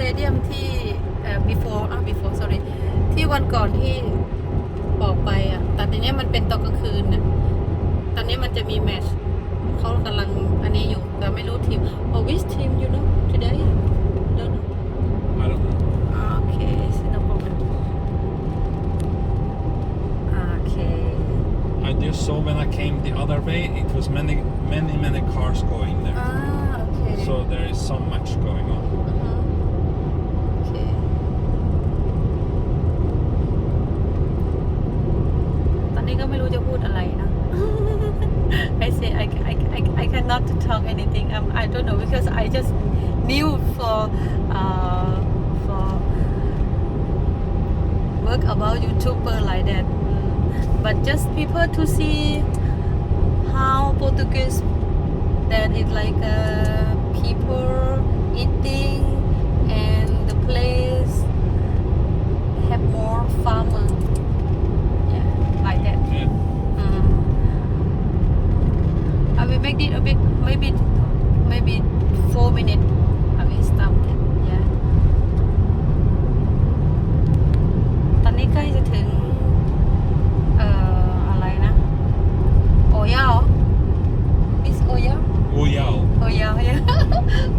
ตเดียมที่เอ่อ before อะ before sorry ที่วันก่อนที่บอกไปอะ แต่ทีเนี้ยมันเป็นตอนกลางคืนนะตอนนี้มันจะมีแมตช์เขากำลังอันนี้อยู่ แต่ไม่รู้ทีม oh which team you know today don't know I don't know. okay no problem okay I just saw when I came the other way, it was many, many, many cars going there. ah okay So there is so much going on. นนี้ก็ไม่รู้จะพูดอะไรนะ I say I, I, I, I cannot talk anything um, I don't know because I just new for uh, for work about YouTuber like that Mm. but just people to see how Portuguese that it like uh, people make it a bit, maybe, maybe four minutes. I will stop it. Yeah. ตอนนี้ใกล้จะถึง เอ่อ อะไรนะโอย่าเหรอ Miss โอย่า Oh yeah. โอยาโอยา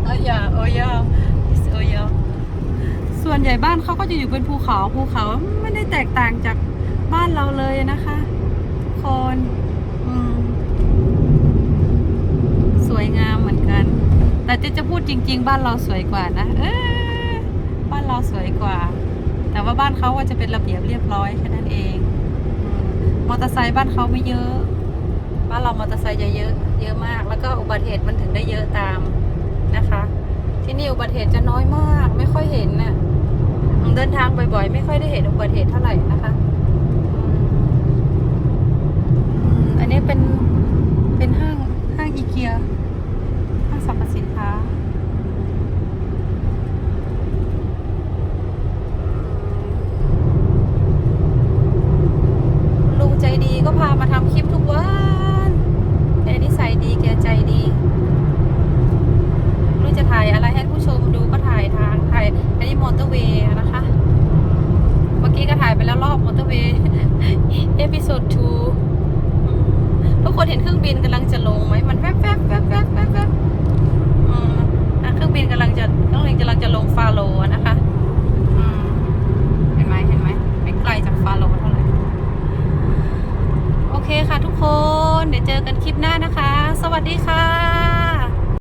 โอยาโอยา Miss โอยาส่วนใหญ่บ้านเขาก็จะอยู่เป็นภูเขาภูเขาไม่ได้แตกต่างจากบ้านเราเลยนะคะทุกคนอืม สวยงามเหมือนกัน แต่เจะจะพูดจริง ๆ บ้านเราสวยกว่านะเออบ้านเราสวยกว่า แต่ว่าบ้านเขาก็จะเป็นระเบียบเรียบร้อยแค่นั้นเองมอเตอร์ไซค์บ้านเขาไม่เยอะ บ้านเรามอเตอร์ไซค์จะเยอะเยอะมาก แล้วก็อุบัติเหตุมันถึงได้เยอะตามนะคะ ที่นี่อุบัติเหตุจะน้อยมาก ไม่ค่อยเห็นน่ะเดินทางบ่อยๆ ไม่ค่อยได้เห็นอุบัติเหตุเท่าไหร่นะคะอันนี้เป็นเป็นห้างห้างอีเกียห้างสรรพสิะลุงใจดีก็พามาทำคลิปทุกวันแกนิสัยดีแกใจดีลุงจะถ่ายอะไรให้ผู้ชมดูก็ถ่ายทางถ่ายอันนี้มอเตอร์เวย์นะคะ เมื่อกี้ก็ถ่ายไปแล้วรอบมอเตอร์เวย์เอพิโซด2ทุกคนเห็นเครื่องบินกำลังจะลงไหม คน เดี๋ยวเจอกันคลิปหน้านะคะ สวัสดีค่ะ